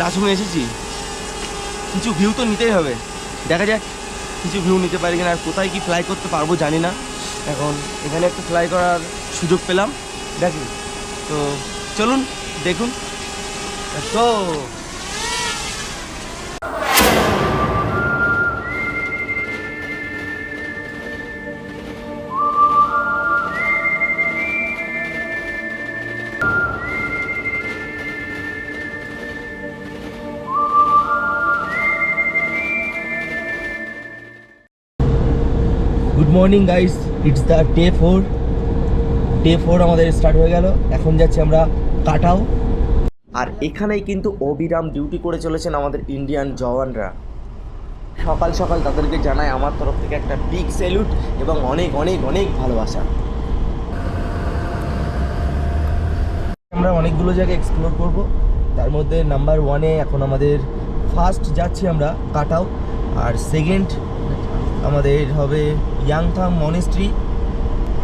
লাচুমে এসেছি। কিছু ভিউ তো নিতেই হবে। দেখা যাক কিছু ভিউ নিতে পারি কিনা আর কোথায় কি ফ্লাই করতে পারব জানি না। এখন এখানে একটু ফ্লাই করার সুযোগ পেলাম। দেখি। তো চলুন, দেখুন। তো morning guys it's the day four day four আমাদের স্টার্ট হয়ে গেল। এখন যাচ্ছি আমরা কাটাও। আর এখানেই কিন্তু অবিরাম ডিউটি করে চলেছেন আমাদের ইন্ডিয়ান জওয়ানরা। সকাল সকাল তাদেরকে জানায় আমার তরফ থেকে একটা বিগ স্যালুট এবং অনেক অনেক অনেক ভালোবাসা। আমরা অনেকগুলো জায়গায় এক্সপ্লোর করব। তার মধ্যে নাম্বার ওয়ানে এখন আমাদের ফার্স্ট যাচ্ছি আমরা কাটাও। আর সেকেন্ড আমাদের হবে ইয়াংথাম মনেস্ট্রি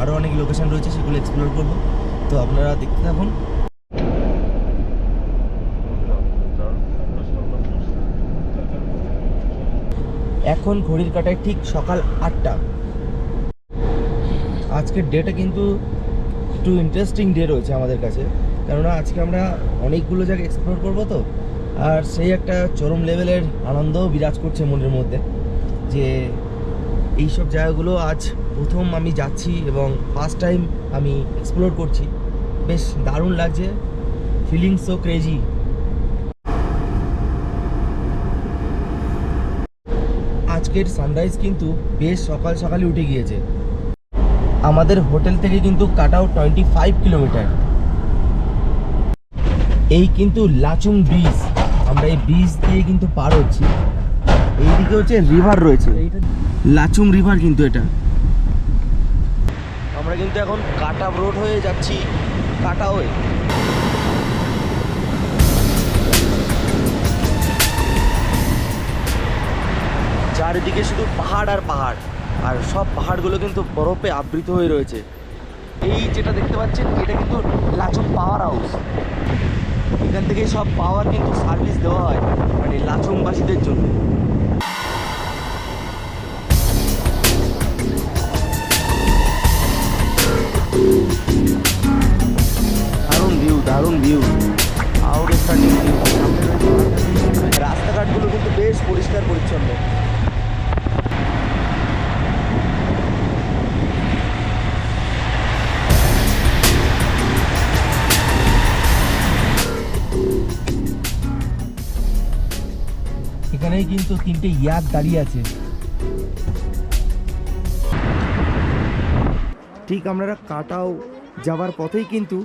আরও অনেক লোকেশান রয়েছে, সেগুলো এক্সপ্লোর করব। তো আপনারা দেখতে থাকুন। এখন ঘড়ির কাটায় ঠিক সকাল আটটা। আজকের ডেটা কিন্তু একটু ইন্টারেস্টিং ডে রয়েছে আমাদের কাছে। কেননা আজকে আমরা অনেকগুলো জায়গা এক্সপ্লোর করব তো। আর সেই একটা চরম লেভেলের আনন্দও বিরাজ করছে মনের মধ্যে। যে এইসব জায়গাগুলো আজ প্রথম আমি যাচ্ছি এবং ফার্স্ট টাইম আমি এক্সপ্লোর করছি। বেশ দারুণ লাগছে। ফিলিং সো ক্রেজি আজকের সানরাইজ কিন্তু বেশ সকাল সকালে উঠে গিয়েছে। আমাদের হোটেল থেকে কিন্তু কাটাও টোয়েন্টি ফাইভ কিলোমিটার এই কিন্তু লাচুং ব্রিজ আমরা এই ব্রিজ দিয়ে কিন্তু পার হচ্ছি। এইদিকে হচ্ছে রিভার রয়েছে। লাচুং রিভার কিন্তু এটা। আমরা কিন্তু এখন কাটা রোড হয়ে যাচ্ছি, কাটা হয়ে চারিদিকে শুধু পাহাড় আর পাহাড়, আর সব পাহাড়গুলো কিন্তু বরফে আবৃত হয়ে রয়েছে। এই যেটা দেখতে পাচ্ছেন, এটা কিন্তু লাচুং পাওয়ার হাউস। এখান থেকে সব পাওয়ার কিন্তু সার্ভিস দেওয়া হয় মানে লাচুংবাসীদের জন্য। পরিষ্কার পরিচ্ছন্ন। এখানেই কিন্তু তিনটে ইয়াক দাঁড়িয়ে আছে। ঠিক আপনারা কাটাও যাওয়ার পথেই কিন্তু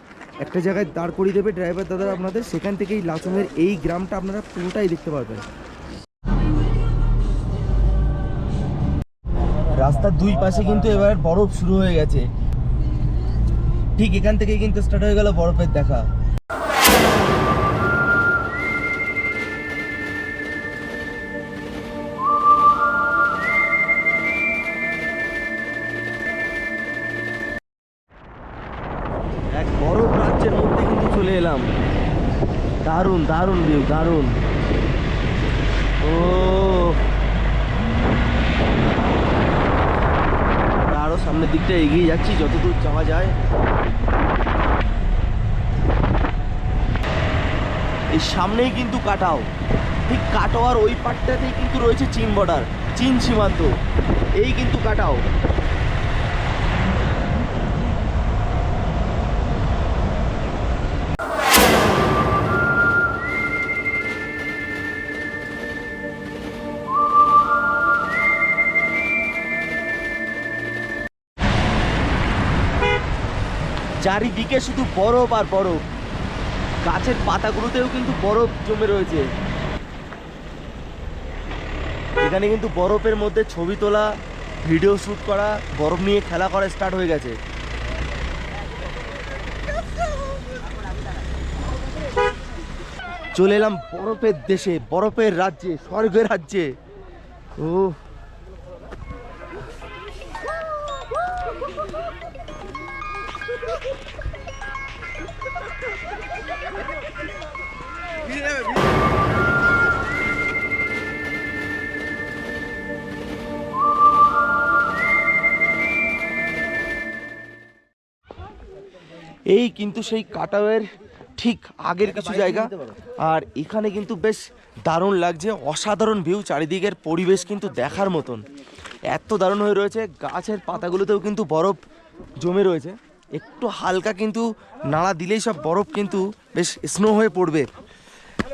একটা জায়গায় দাঁড় করিয়ে দেবে ড্রাইভার দাদা আপনাদের। সেখান থেকেই লাচুংয়ের এই গ্রামটা আপনারা পুরোটাই দেখতে পারবেন। রাস্তার দুই পাশে কিন্তু এবার বরফ শুরু হয়ে গেছে। ঠিক এখান থেকেই কিন্তু স্টার্ট হয়ে গেল বরফের দেখা। এক বরফ রাজ্যের মধ্যে কিন্তু চলে এলাম। দারুণ দারুণ ভিউ দারুণ ও আমরা আরও সামনের দিকটা এগিয়ে যাচ্ছি, যতদূর যাওয়া যায়। এই সামনেই কিন্তু কাটাও। ঠিক কাটোয়ার ওই পাটটাতেই কিন্তু রয়েছে চীন বর্ডার চীন সীমান্ত। এই কিন্তু কাটাও। চারিদিকে শুধু বরফ আর বরফ। গাছের পাতাগুলোতেও কিন্তু বরফ জমে রয়েছে। এখানে কিন্তু বরফের মধ্যে ছবি তোলা, ভিডিও শ্যুট করা, বরফ নিয়ে খেলা করা স্টার্ট হয়ে গেছে। চলে এলাম বরফের দেশে, বরফের রাজ্যে, স্বর্গের রাজ্যে। ও এই কিন্তু সেই কাটাওয়ের ঠিক আগের কিছু জায়গা। আর এখানে কিন্তু বেশ দারুণ লাগছে, অসাধারণ ভিউ চারিদিকের পরিবেশ কিন্তু দেখার মতন। এত দারুণ হয়ে রয়েছে, গাছের পাতাগুলোতেও কিন্তু বরফ জমে রয়েছে। একটু হালকা কিন্তু নাড়া দিলেই সব বরফ কিন্তু বেশ স্নো হয়ে পড়বে।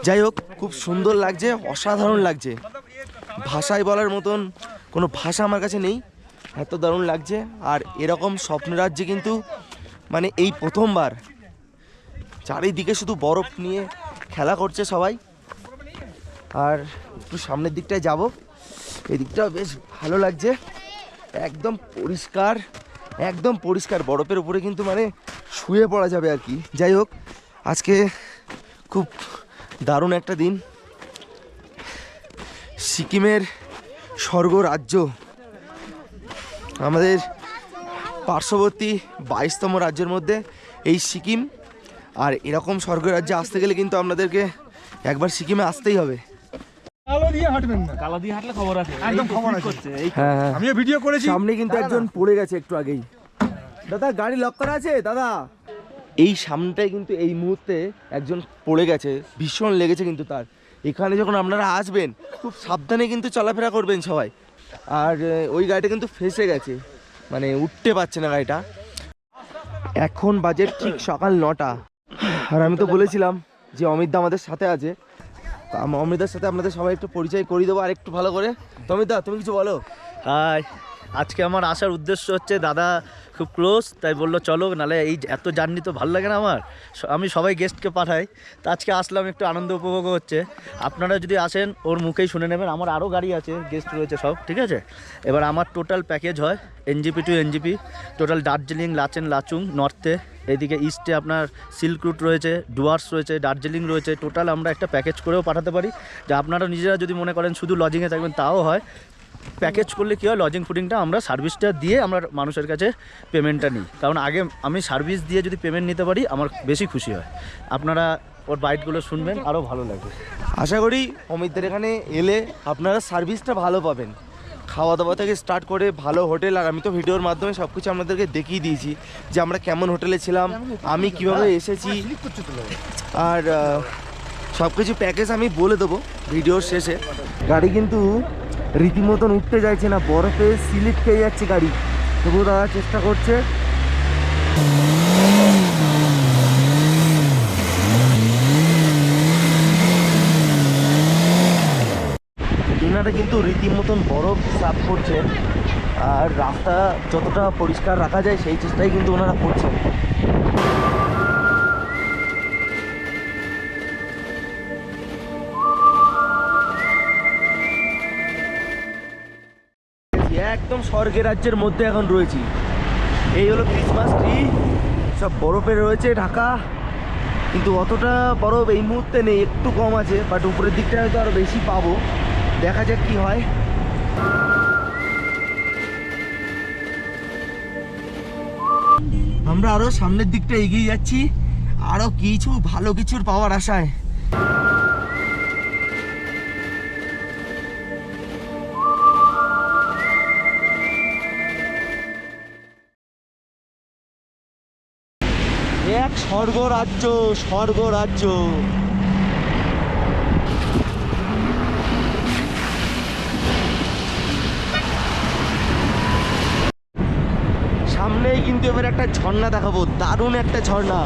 যাই হোক, খুব সুন্দর লাগছে, অসাধারণ লাগছে। ভাষায় বলার মতন কোনো ভাষা আমার কাছে নেই, এত দারুণ লাগছে। আর এরকম স্বপ্নরাজ্যে কিন্তু মানে এই প্রথমবার। চারিদিকে শুধু বরফ নিয়ে খেলা করছে সবাই। আর একটু সামনের দিকটায় যাব। এই দিকটাও বেশ ভালো লাগছে। একদম পরিষ্কার একদম পরিষ্কার। বরফের উপরে কিন্তু মানে শুয়ে পড়া যাবে আর কি। যাই হোক, আজকে খুব দারুণ একটা দিন। সিকিমের স্বর্গ রাজ্য আমাদের পার্শ্ববর্তী বাইশতম রাজ্যের মধ্যে এই সিকিম। আর এরকম স্বর্গ রাজ্যে আসতে গেলে কিন্তু আপনাদেরকে একবার সিকিমে আসতেই হবে। আলো দিয়ে হাঁটবেন না। কালা দিয়ে হাঁটলে খবর আছে। একদম এই তো খবর click আছে। করছে এই হ্যাঁ হ্যাঁ। ভিডিও করেছি। সামনে কিন্তু একজন পড়ে গেছে একটু আগেই। দাদা গাড়ি লক করা আছে? দাদা। এই সামনেটাই কিন্তু এই মুহূর্তে একজন পড়ে গেছে, ভীষণ লেগেছে কিন্তু তার। এখানে যখন আপনারা আসবেন, খুব সাবধানে কিন্তু চলাফেরা করবেন সবাই। আর ওই গাড়িটা কিন্তু ফেসে গেছে। মানে উঠতে পারছে না গাড়িটা। এখন বাজে ঠিক সকাল নটা। আর আমি তো বলেছিলাম যে অমিতদা আমাদের সাথে আছে। অমিতদার সাথে আপনাদের সবাই একটু পরিচয় করিয়ে দেবো আর একটু ভালো করে। অমিতদা তুমি কিছু বলো? আজকে আমার আসার উদ্দেশ্য হচ্ছে দাদা খুব ক্লোজ, তাই বলল, চলো, নালে এই এত জার্নি তো ভালো লাগে না আমার। আমি সবাই গেস্টকে পাঠাই। তো আজকে আসলাম, একটু আনন্দ উপভোগ হচ্ছে। আপনারা যদি আসেন, ওর মুখেই শুনে নেবেন। আমার আরও গাড়ি আছে, গেস্ট রয়েছে সব, ঠিক আছে? এবার আমার টোটাল প্যাকেজ হয় NJP to NJP, total Darjeeling, Lachen, Lachung, নর্থে। এদিকে ইস্টে আপনার সিল্ক রুট রয়েছে, ডুয়ার্স রয়েছে, দার্জিলিং রয়েছে। টোটাল আমরা একটা প্যাকেজ করেও পাঠাতে পারি। যে আপনারা নিজেরা যদি মনে করেন, শুধু লজিংয়ে থাকবেন, তাও হয়। প্যাকেজ করলে কী হয়? লজিং ফুডিংটা আমরা সার্ভিসটা দিয়ে আমরা মানুষের কাছে পেমেন্টটা নিই। কারণ আগে আমি সার্ভিস দিয়ে যদি পেমেন্ট নিতে পারি, আমার বেশি খুশি হয়। আপনারা ওর বাইটগুলো শুনবেন আরও ভালো লাগবে আশা করি অমিতদের এখানে এলে আপনারা সার্ভিসটা ভালো পাবেন। খাওয়া দাওয়া থেকে স্টার্ট করে ভালো হোটেল আর আমি তো ভিডিওর মাধ্যমে সব কিছু আপনাদেরকে দেখিয়ে দিয়েছি যে আমরা কেমন হোটেলে ছিলাম, আমি কীভাবে এসেছি। আর সব কিছু প্যাকেজ আমি বলে দেবো ভিডিওর শেষে। গাড়ি কিন্তু রীতিমতন উঠতে চাইছে না, বরফে স্লিপ খেয়ে যাচ্ছে গাড়ি। তবুও দাদা চেষ্টা করছে। এনারা কিন্তু রীতিমতন বরফ সাফ করছেন আর রাস্তা যতটা পরিষ্কার রাখা যায়, সেই চেষ্টাই কিন্তু ওনারা করছেন। স্বর্গের রাজ্যের মধ্যে এখন রয়েছি। এই হলো ক্রিসমাস ট্রি সব বরফে রয়েছে ঢাকা। কিন্তু অতটা বরফ এই মুহূর্তে নেই, একটু কম আছে বাট উপরের দিকটা হয়তো আরও বেশি পাবো। দেখা যাক কি হয়। আমরা আরও সামনের দিকটা এগিয়ে যাচ্ছি। আরও কিছু ভালো কিছুর পাওয়ার আশায়। এক স্বর্গ রাজ্য স্বর্গ রাজ্য সামনেই কিন্তু এবার একটা ঝর্ণা দেখাবো, দারুণ একটা ঝর্ণা।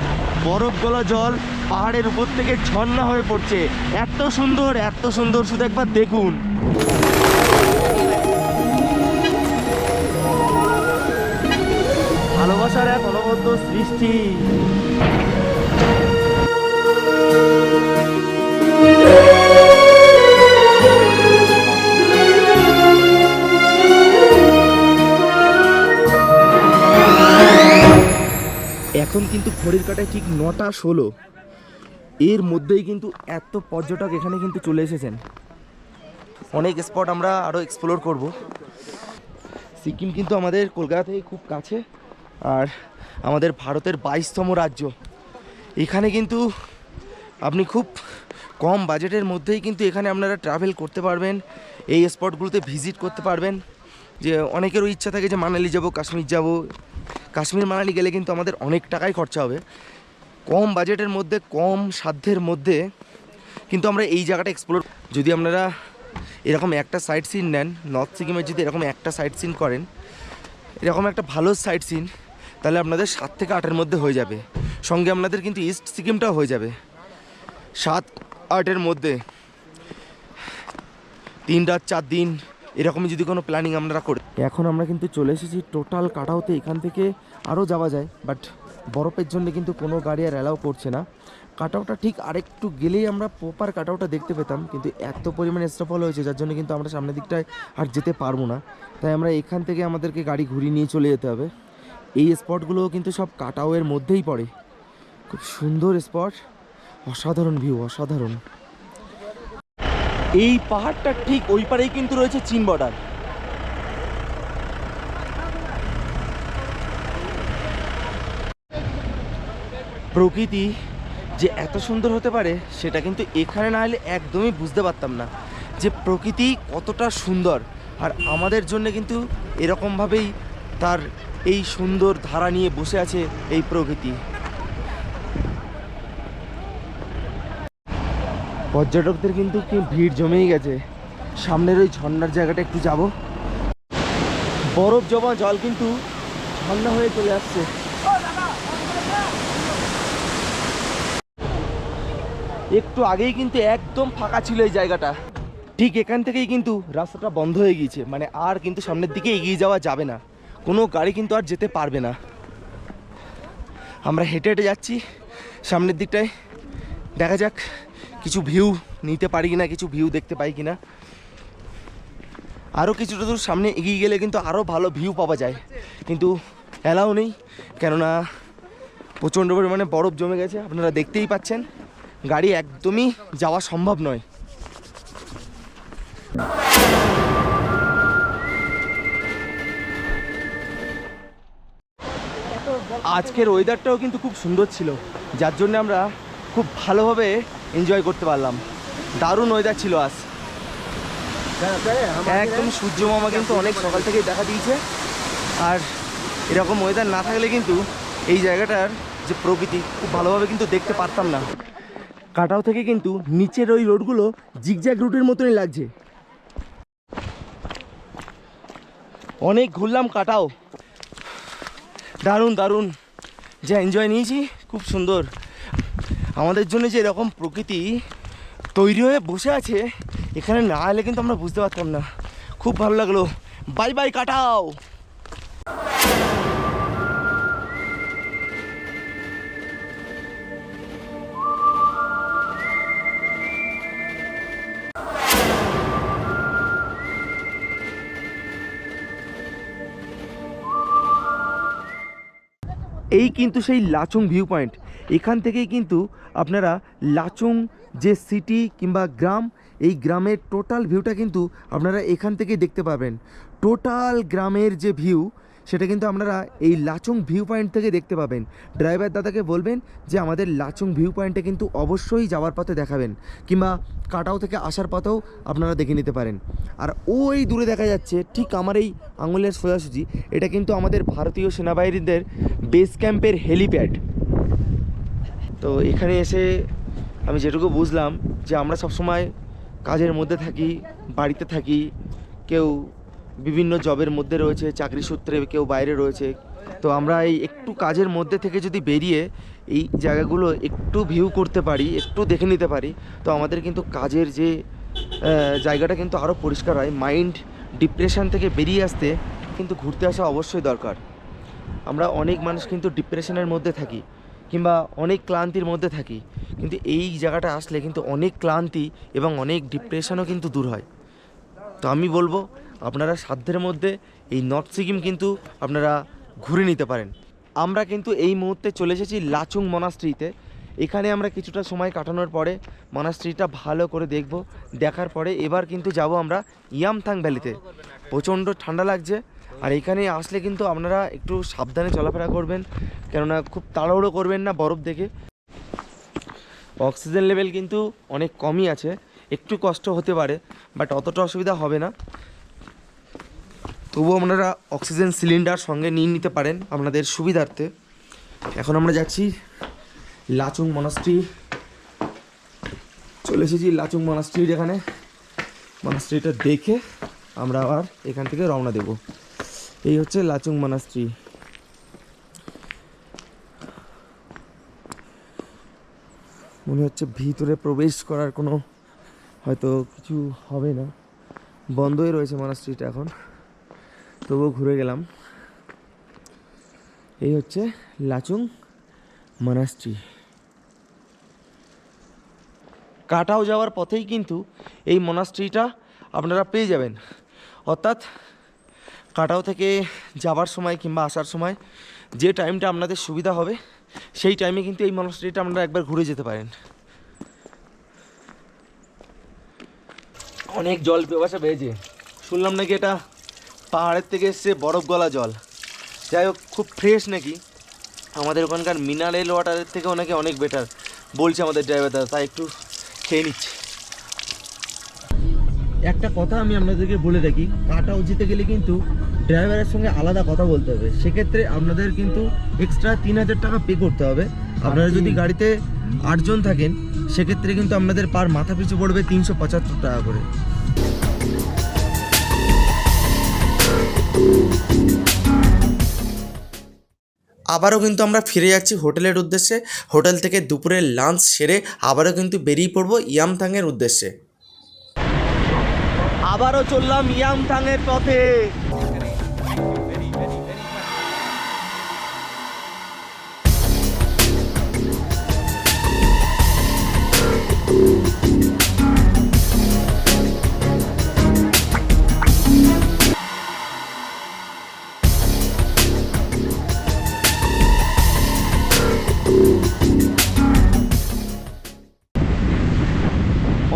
বরফ গলা জল, পাহাড়ের উপর থেকে ঝর্ণা হয়ে পড়ছে। এত সুন্দর এত সুন্দর, শুধু একবার দেখুন। ভালোবাসার এক অনবদ্য সৃষ্টি। এখন কিন্তু ঘড়ির কাটায় ঠিক নটা ষোলো। এর মধ্যেই কিন্তু এত পর্যটক এখানে কিন্তু চলে এসেছেন। অনেক স্পট আমরা আরও এক্সপ্লোর করব। সিকিম কিন্তু আমাদের কলকাতা থেকে খুব কাছে। আর আমাদের ভারতের বাইশতম রাজ্য। এখানে কিন্তু আপনি খুব কম বাজেটের মধ্যেই কিন্তু এখানে আপনারা ট্রাভেল করতে পারবেন, এই স্পটগুলোতে ভিজিট করতে পারবেন। যে অনেকেরও ইচ্ছা থাকে যে মানালি যাব, কাশ্মীর যাব। কাশ্মীর, মানালি গেলে কিন্তু আমাদের অনেক টাকাই খরচা হবে। কম বাজেটের মধ্যে, কম সাধ্যের মধ্যে কিন্তু আমরা এই জায়গাটা এক্সপ্লোর যদি আপনারা এরকম একটা সাইট সিন নেন নর্থ সিকিমের যদি এরকম একটা সাইট সিন করেন, এরকম একটা ভালো সাইট সিন তাহলে আপনাদের সাত থেকে আটের মধ্যে হয়ে যাবে। সঙ্গে আপনাদের কিন্তু ইস্ট সিকিমটাও হয়ে যাবে। সাত, আটের মধ্যে। তিন রাত, চার দিন, এরকমই যদি কোনো প্ল্যানিং আমরা করি এখন আমরা কিন্তু চলে এসেছি টোটাল কাটাওতে এখান থেকে আরও যাওয়া যায় বাট বরফের জন্য কিন্তু কোনো গাড়ি আর অ্যালাউ করছে না। কাটাওটা ঠিক আরেকটু গেলেই আমরা প্রপার কাটাওটা দেখতে পেতাম, কিন্তু এত পরিমাণে স্টপল হয়েছে, যার জন্য কিন্তু আমরা সামনের দিকটায় আর যেতে পারব না। তাই আমরা এখান থেকে আমাদেরকে গাড়ি ঘুরিয়ে নিয়ে চলে যেতে হবে। এই স্পটগুলোও কিন্তু সব কাটাওয়ের মধ্যেই পড়ে। খুব সুন্দর স্পট অসাধারণ ভিউ অসাধারণ। এই পাহাড়টা ঠিক ওই পারেই কিন্তু রয়েছে চীন বর্ডার প্রকৃতি যে এত সুন্দর হতে পারে, সেটা কিন্তু এখানে না হলে একদমই বুঝতে পারতাম না যে প্রকৃতি কতটা সুন্দর। আর আমাদের জন্য কিন্তু এরকমভাবেই তার এই সুন্দর ধারা নিয়ে বসে আছে এই প্রকৃতি। পর্যটকদের কিন্তু ভিড় জমেই গেছে। সামনের ওই ঝর্ণার জায়গাটা একটু যাব। বরফ জমা জল কিন্তু ঝর্ণা হয়ে চলে আসছে। একটু আগেই কিন্তু একদম ফাঁকা ছিল এই জায়গাটা। ঠিক এখান থেকেই কিন্তু রাস্তাটা বন্ধ হয়ে গিয়েছে। মানে আর কিন্তু সামনের দিকে এগিয়ে যাওয়া যাবে না। কোনো গাড়ি কিন্তু আর যেতে পারবে না। আমরা হেঁটে হেঁটে যাচ্ছি, সামনের দিকটায়। দেখা যাক কিছু ভিউ নিতে পারি কিনা, কিছু ভিউ দেখতে পাই কিনা। আরও কিছুটা দূর সামনে এগিয়ে গেলে কিন্তু আরও ভালো ভিউ পাওয়া যায়। কিন্তু অ্যালাউ নেই, কেননা প্রচণ্ড পরিমাণে বরফ জমে গেছে, আপনারা দেখতেই পাচ্ছেন। গাড়ি একদমই যাওয়া সম্ভব নয়। আজকের ওয়েদারটাও কিন্তু খুব সুন্দর ছিল, যার জন্য আমরা খুব ভালোভাবে এনজয় করতে পারলাম। দারুণ ওয়েদার ছিল আজ। একদম সূর্য মামা কিন্তু অনেক সকাল থেকেই দেখা দিয়েছে। আর এরকম ওয়েদার না থাকলে কিন্তু এই জায়গাটার যে প্রকৃতি, খুব ভালোভাবে কিন্তু দেখতে পারতাম না। কাটাও থেকে কিন্তু নিচের ওই রোডগুলো জিগজ্যাগ রুটের মতনই লাগছে। অনেক ঘুরলাম কাটাও। দারুণ দারুণ। যা এনজয় নিয়েছি, খুব সুন্দর। আমাদের জন্য যে এরকম প্রকৃতি তৈরি হয়ে বসে আছে, এখানে না এলে কিন্তু আমরা বুঝতে পারতাম না। খুব ভালো লাগল। বাই বাই কাটাও! এই কিন্তু সেই লাচুং ভিউ পয়েন্ট এখান থেকেই কিন্তু আপনারা লাচুং যে সিটি কিংবা গ্রাম, এই গ্রামের টোটাল ভিউটা কিন্তু আপনারা এখান থেকেই দেখতে পাবেন। টোটাল গ্রামের যে ভিউ সেটা কিন্তু আপনারা এই লাচুং ভিউ পয়েন্ট থেকে দেখতে পাবেন। ড্রাইভার দাদাকে বলবেন যে আমাদের লাচুং ভিউ পয়েন্টে কিন্তু অবশ্যই যাওয়ার পথে দেখাবেন, কিংবা কাটাও থেকে আসার পথেও আপনারা দেখে নিতে পারেন। আর ওই দূরে দেখা যাচ্ছে, ঠিক আমার এই আঙুলের সোজাসুজি, এটা কিন্তু আমাদের ভারতীয় সেনাবাহিনীদের বেস ক্যাম্পের হেলিপ্যাড তো এখানে এসে আমি যেটুকু বুঝলাম যে আমরা সবসময় কাজের মধ্যে থাকি, বাড়িতে থাকি, কেউ বিভিন্ন জবের মধ্যে রয়েছে, চাকরি সূত্রে কেউ বাইরে রয়েছে। তো আমরা এই একটু কাজের মধ্যে থেকে যদি বেরিয়ে এই জায়গাগুলো একটু ভিউ করতে পারি, একটু দেখে নিতে পারি, তো আমাদের কিন্তু কাজের যে জায়গাটা কিন্তু আরও পরিষ্কার হয়। মাইন্ড ডিপ্রেশন থেকে বেরিয়ে আসতে কিন্তু ঘুরতে আসা অবশ্যই দরকার। আমরা অনেক মানুষ কিন্তু ডিপ্রেশনের মধ্যে থাকি কিংবা অনেক ক্লান্তির মধ্যে থাকি, কিন্তু এই জায়গাটা আসলে কিন্তু অনেক ক্লান্তি এবং অনেক ডিপ্রেশনও কিন্তু দূর হয়। তো আমি বলব আপনারা সাধ্যের মধ্যে এই নর্থ সিকিম কিন্তু আপনারা ঘুরে নিতে পারেন। আমরা কিন্তু এই মুহূর্তে চলে এসেছি লাচুং মনাস্ট্রিতে। এখানে আমরা কিছুটা সময় কাটানোর পরে মনাস্ট্রিটা ভালো করে দেখব। দেখার পরে এবার কিন্তু যাব আমরা ইয়ামথাং ভ্যালিতে। প্রচণ্ড ঠান্ডা লাগছে। আর এখানে আসলে কিন্তু আপনারা একটু সাবধানে চলাফেরা করবেন। কেননা খুব তাড়াহুড়ো করবেন না বরফ দেখে। অক্সিজেন লেভেল কিন্তু অনেক কমই আছে। একটু কষ্ট হতে পারে, বাট অতটা অসুবিধা হবে না। তবুও আপনারা অক্সিজেন সিলিন্ডার সঙ্গে নিয়ে নিতে পারেন আপনাদের সুবিধার্থে। এখন আমরা যাচ্ছি লাচুং মনাস্ট্রি চলে এসেছি লাচুং মনাস্ট্রির এখানে। মনাস্ট্রিটা দেখে আমরা আবার এখান থেকে রওনা দেব। এই হচ্ছে লাচুং মনাস্ট্রি মনে হচ্ছে ভিতরে প্রবেশ করার কোনো হয়তো কিছু হবে না। বন্ধই রয়েছে মনাস্ট্রিটা এখন। তবুও ঘুরে গেলাম। এই হচ্ছে লাচুং মনাস্ট্রি কাটাও যাওয়ার পথেই কিন্তু এই মনাস্ট্রিটা আপনারা পেয়ে যাবেন। অর্থাৎ কাটাও থেকে যাবার সময় কিংবা আসার সময় যে টাইমটা আপনাদের সুবিধা হবে, সেই টাইমে কিন্তু এই মনাস্ট্রিটা আপনারা একবার ঘুরে যেতে পারেন। অনেক জল পিপাসা পেয়েছে। শুনলাম নাকি এটা পাহাড়ের থেকে এসছে বরফ গলা জল। যাই হোক খুব ফ্রেশ নাকি? আমাদের ওখানকার মিনারেল ওয়াটারের থেকেও নাকি অনেক বেটার বলছে আমাদের ড্রাইভার দাদা তাই একটু খেয়ে নিচ্ছি। একটা কথা আমি আপনাদেরকে বলে রাখি কাটাও যেতে গেলে কিন্তু ড্রাইভারের সঙ্গে আলাদা কথা বলতে হবে। সেক্ষেত্রে আপনাদের কিন্তু এক্সট্রা তিন হাজার টাকা পে করতে হবে। আপনারা যদি গাড়িতে আটজন থাকেন সেক্ষেত্রে কিন্তু আপনাদের পার মাথা পিছু পড়বে তিনশো পঁচাত্তর টাকা করে। আবারও কিন্তু আমরা ফিরে যাচ্ছি হোটেলের উদ্দেশ্যে। হোটেল থেকে দুপুরের লাঞ্চ সেরে আবারও কিন্তু বেরিয়ে পড়ব ইয়ামথাংয়ের উদ্দেশ্যে। আবারও চললাম ইয়ামথাংয়ের পথে।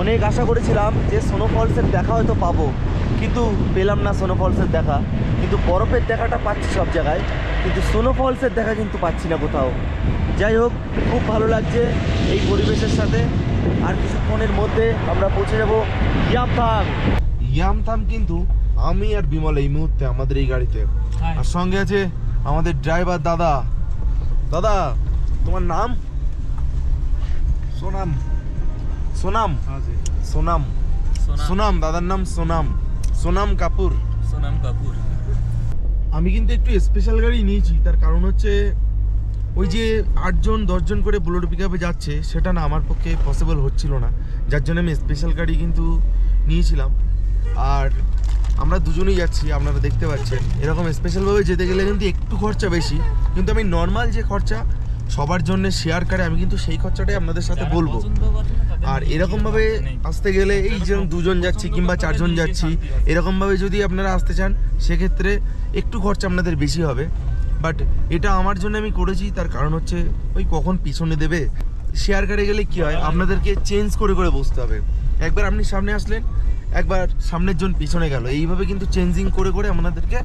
অনেক আশা করেছিলাম যে সোনো ফলসের দেখা হয়তো পাবো। কিন্তু পেলাম না সোনো ফলসের দেখা। কিন্তু বরফের দেখাটা পাচ্ছি সব জায়গায়। কিন্তু সোনো ফলসের দেখা কিন্তু পাচ্ছি না কোথাও। যাই হোক খুব ভালো লাগছে এই পরিবেশের সাথে। আর কিছুক্ষণের মধ্যে আমরা পৌঁছে যাব ইয়ামথাং ইয়ামথাম কিন্তু আমি আর বিমল এই মুহূর্তে আমাদের এই গাড়িতে। আর সঙ্গে আছে আমাদের ড্রাইভার দাদা। দাদা তোমার নাম? সোনাম। সোনাম। সোনাম। সোনাম। দাদার নাম সোনাম। সোনাম কাপুর। সোনাম কাপুর। আমি কিন্তু একটু স্পেশাল গাড়ি নিয়েছি তার কারণ হচ্ছে ওই যে আটজন দশজন করে বুলেট পিক আপে যাচ্ছে সেটা না আমার পক্ষে পসিবল হচ্ছিল না। যার জন্য আমি স্পেশাল গাড়ি কিন্তু নিয়েছিলাম। আর আমরা দুজনেই যাচ্ছি আপনারা দেখতে পাচ্ছেন। এরকম স্পেশালভাবে যেতে গেলে কিন্তু একটু খরচা বেশি। কিন্তু আমি নর্মাল যে খরচা সবার জন্য শেয়ার করে আমি কিন্তু সেই খরচাটাই আপনাদের সাথে বলব। আর এরকমভাবে আসতে গেলে এই যেরকম দুজন যাচ্ছি কিংবা চারজন যাচ্ছি এরকমভাবে যদি আপনারা আসতে চান সেক্ষেত্রে একটু খরচা আপনাদের বেশি হবে। বাট এটা আমার জন্য আমি করেছি তার কারণ হচ্ছে ওই কখন পিছনে দেবে। শেয়ার কারে গেলে কি হয় আপনাদেরকে চেঞ্জ করে করে বসতে হবে। একবার আপনি সামনে আসলেন একবার সামনের জন পিছনে গেল। এইভাবে কিন্তু চেঞ্জিং করে করে আপনাদেরকে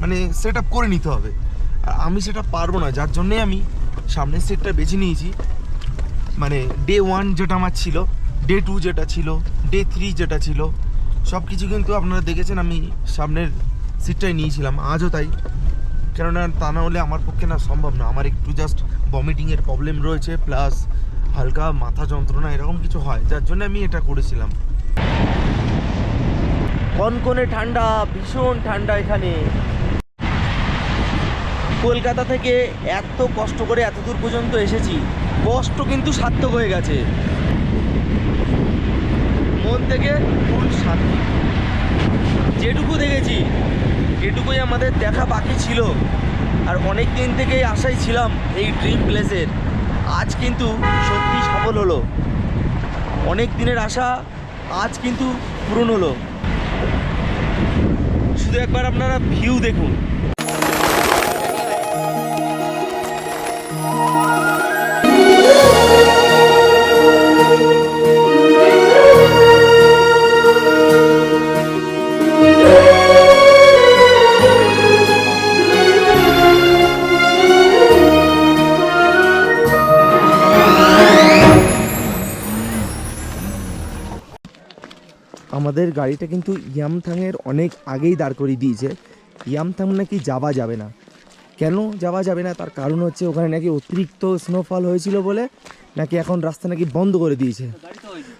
মানে সেটআপ করে নিতে হবে। আর আমি সেটা পারব না যার জন্যে আমি সামনের সিটটা বেছে নিয়েছি। মানে ডে ওয়ান যেটা আমার ছিল ডে টু যেটা ছিল ডে থ্রি যেটা ছিল সব কিছু কিন্তু আপনারা দেখেছেন আমি সামনের সিটটাই নিয়েছিলাম, আজও তাই। কেননা তা না হলে আমার পক্ষে না সম্ভব না। আমার একটু জাস্ট ভমিটিংয়ের প্রবলেম রয়েছে প্লাস হালকা মাথা যন্ত্রণা, এরকম কিছু হয়, যার জন্য আমি এটা করেছিলাম। কনকনে ঠান্ডা, ভীষণ ঠান্ডা এখানে। কলকাতা থেকে এত কষ্ট করে এত দূর পর্যন্ত এসেছি, কষ্ট কিন্তু সার্থক হয়ে গেছে। মন থেকে ফুল শান্তি। যেটুকু দেখেছি, এটুকুই আমাদের দেখা বাকি ছিল। আর অনেক দিন থেকেই আশাই ছিলাম এই ড্রিম প্লেসের আজ কিন্তু সত্যি সফল হলো। অনেক দিনের আশা আজ কিন্তু পূরণ হলো। শুধু একবার আপনারা ভিউ দেখুন। গাড়িটা কিন্তু ইয়ামথাংয়ের অনেক আগেই দাঁড় করিয়ে দিয়েছে। ইয়ামথাং নাকি যাওয়া যাবে না। কেন যাওয়া যাবে না? তার কারণ হচ্ছে ওখানে নাকি অতিরিক্ত স্নোফল হয়েছিল বলে নাকি এখন রাস্তা নাকি বন্ধ করে দিয়েছে।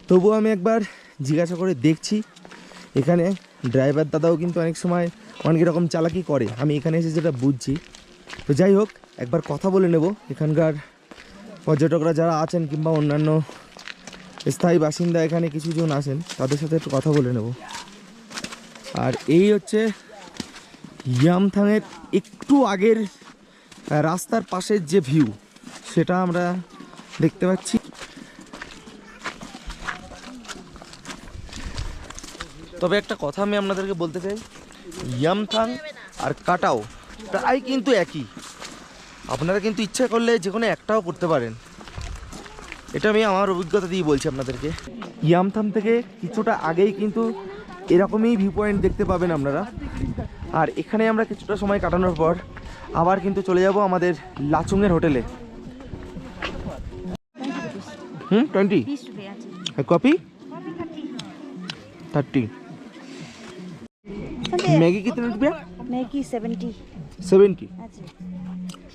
তবুও আমি একবার জিজ্ঞাসা করে দেখছি। এখানে ড্রাইভার দাদাও কিন্তু অনেক সময় অনেক রকম চালাকি করে। আমি এখানে এসে যেটা বুঝছি। তো যাই হোক, একবার কথা বলে নেব। এখানকার পর্যটকরা যারা আছেন কিংবা অন্যান্য স্থায়ী বাসিন্দা এখানে কিছু জন আছেন, তাদের সাথে একটু কথা বলে নেব। আর এই হচ্ছে ইয়ামথাংয়ের একটু আগের রাস্তার পাশের যে ভিউ, সেটা আমরা দেখতে পাচ্ছি। তবে একটা কথা আমি আপনাদেরকে বলতে চাই, ইয়ামথাং আর কাটাও প্রায় কিন্তু একই। আপনারা কিন্তু ইচ্ছা করলে যে কোনো একটাও করতে পারেন। এটা আমি আমার অভিজ্ঞতা দিয়ে বলছি আপনাদেরকে। ইয়ামথাম থেকে কিছুটা আগেই কিন্তু এরকমই ভিউ পয়েন্ট দেখতে পাবেন আপনারা। আর এখানে আমরা কিছুটা সময় কাটানোর পর আবার কিন্তু চলে যাব আমাদের লাচুংয়ের হোটেলে। হুম টোয়েন্টি হ্যাঁ, কপি? থার্টি ম্যাগি কিতনে রুপিয়া ম্যাগি সেভেন্টি আচ্ছা। সেভেন্টি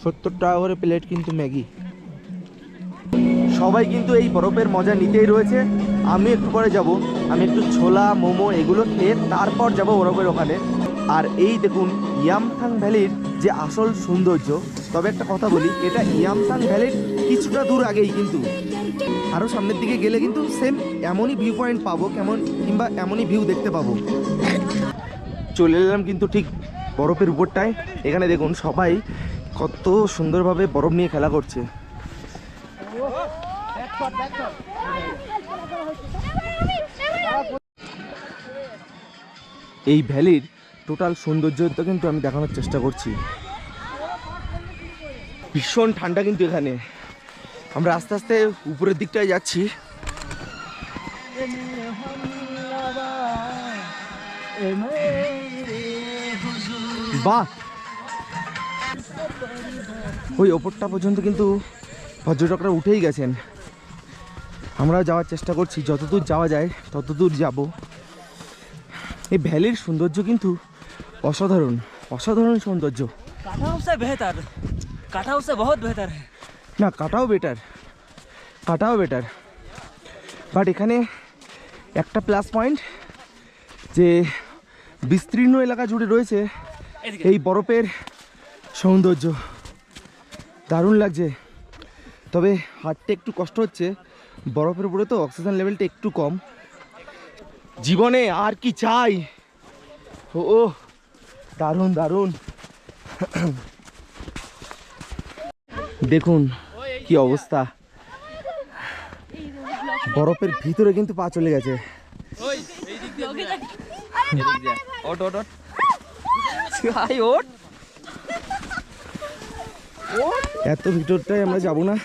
সত্তর টাকা করে প্লেট কিন্তু ম্যাগি। সবাই কিন্তু এই বরফের মজা নিতেই রয়েছে। আমি একটু পরে যাব। আমি একটু ছোলা, মোমো এগুলো খেয়ে তারপর যাব বরফের ওখানে। আর এই দেখুন, ইয়ামথাং ভ্যালির যে আসল সৌন্দর্য। তবে একটা কথা বলি, এটা ইয়ামথাং ভ্যালির কিছুটা দূর আগেই কিন্তু। আরও সামনের দিকে গেলে কিন্তু সেম এমনই ভিউ পয়েন্ট পাবো, কেমন কিংবা এমনই ভিউ দেখতে পাবো। চলে এলাম কিন্তু ঠিক বরফের উপরটায়। এখানে দেখুন সবাই কত সুন্দরভাবে বরফ নিয়ে খেলা করছে। এই ভ্যালির টোটাল সৌন্দর্যটা কিন্তু আমি দেখানোর চেষ্টা করছি। ভীষণ ঠান্ডা কিন্তু এখানে। আমরা আস্তে আস্তে উপরের দিকটায় যাচ্ছি। বাহ! ওই ওপরটা পর্যন্ত কিন্তু পর্যটকরা উঠেই গেছেন। আমরা যাওয়ার চেষ্টা করছি। যতদূর যাওয়া যায় ততদূর যাব। এই ভ্যালির সৌন্দর্য কিন্তু অসাধারণ অসাধারণ সৌন্দর্য। বেহতার সে বহুত বেহতার না কাটাও বেটার কাটাও বেটার। বাট এখানে একটা প্লাস পয়েন্ট যে বিস্তীর্ণ এলাকা জুড়ে রয়েছে এই বরফের সৌন্দর্য। দারুণ লাগছে। তবে হাঁটতে একটু কষ্ট হচ্ছে। বরফের উপরে তো অক্সিজেন লেভেলটা একটু কম। জীবনে আর কি চাই? ও দারুণ দারুণ। দেখুন কি অবস্থা। বরফের ভিতরে কিন্তু পা চলে গেছে। এত ভিতরটাই আমরা যাব না।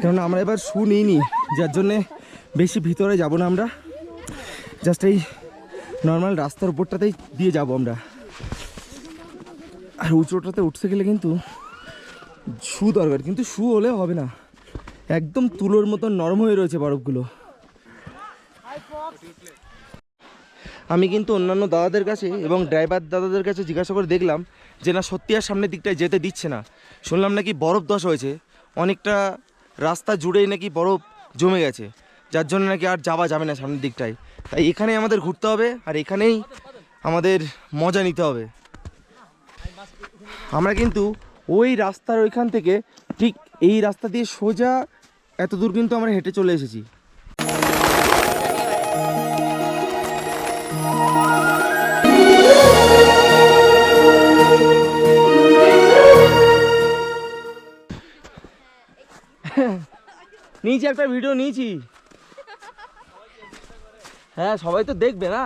কেননা আমরা এবার শু নিইনি। যার জন্যে বেশি ভিতরে যাব না আমরা। জাস্ট এই নর্মাল রাস্তার উপরটাতেই দিয়ে যাব আমরা। আর উঁচুটাতে উঠতে গেলে কিন্তু শু দরকার, কিন্তু শু হলে হবে না। একদম তুলোর মতো নরম হয়ে রয়েছে বরফগুলো। আমি কিন্তু অন্যান্য দাদাদের কাছে এবং ড্রাইভার দাদাদের কাছে জিজ্ঞাসা করে দেখলাম যে, না, সত্যি আর সামনের দিকটায় যেতে দিচ্ছে না। শুনলাম নাকি বরফ দশ হয়েছে। অনেকটা রাস্তা জুড়েই নাকি বরফ জমে গেছে। যার জন্য নাকি আর যাওয়া যাবে না সামনের দিকটায়। তাই এখানেই আমাদের ঘুরতে হবে আর এখানেই আমাদের মজা নিতে হবে। আমরা কিন্তু ওই রাস্তার ওইখান থেকে ঠিক এই রাস্তা দিয়ে সোজা এত দূর কিন্তু আমরা হেঁটে চলে এসেছি। নিয়েছি একটা ভিডিও নিয়েছি। হ্যাঁ সবাই তো দেখবে না?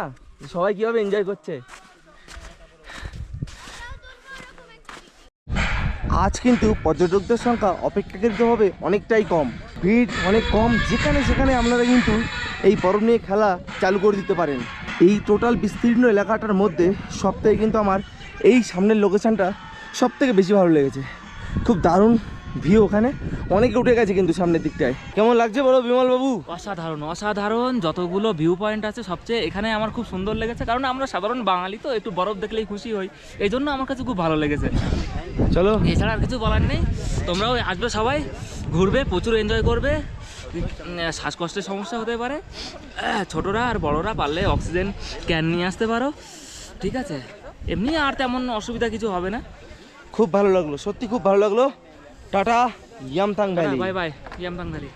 সবাই কীভাবে এনজয় করছে? আজ কিন্তু পর্যটকদের সংখ্যা অপেক্ষাকৃতভাবে অনেকটাই কম। ভিড় অনেক কম, যেখানে সেখানে আপনারা কিন্তু এই বরফ নিয়ে খেলা চালু করে দিতে পারেন। এই টোটাল বিস্তীর্ণ এলাকাটার মধ্যে সবথেকে কিন্তু আমার এই সামনের লোকেশানটা সব থেকে বেশি ভালো লেগেছে। খুব দারুণ ভিউ ওখানে। অনেকে উঠে গেছে কিন্তু সামনের দিকটায়। কেমন লাগছে বলো বিমল বাবু? অসাধারণ অসাধারণ। যতগুলো ভিউ পয়েন্ট আছে সবচেয়ে এখানে আমার খুব সুন্দর লেগেছে। কারণ আমরা সাধারণ বাঙালি তো একটু বরফ দেখলেই খুশি হই। এই জন্য আমার কাছে খুব ভালো লেগেছে। চলো। এছাড়া আর কিছু বলার নেই। তোমরাও আসবে সবাই ঘুরবে প্রচুর এনজয় করবে। শ্বাসকষ্টের সমস্যা হতে পারে। ছোটরা আর বড়রা পারলে অক্সিজেন ক্যান নিয়ে আসতে পারো। ঠিক আছে? এমনি আর তেমন অসুবিধা কিছু হবে না। খুব ভালো লাগল সত্যি খুব ভালো লাগল। Tata Yumthang valley bye bye Yumthang valley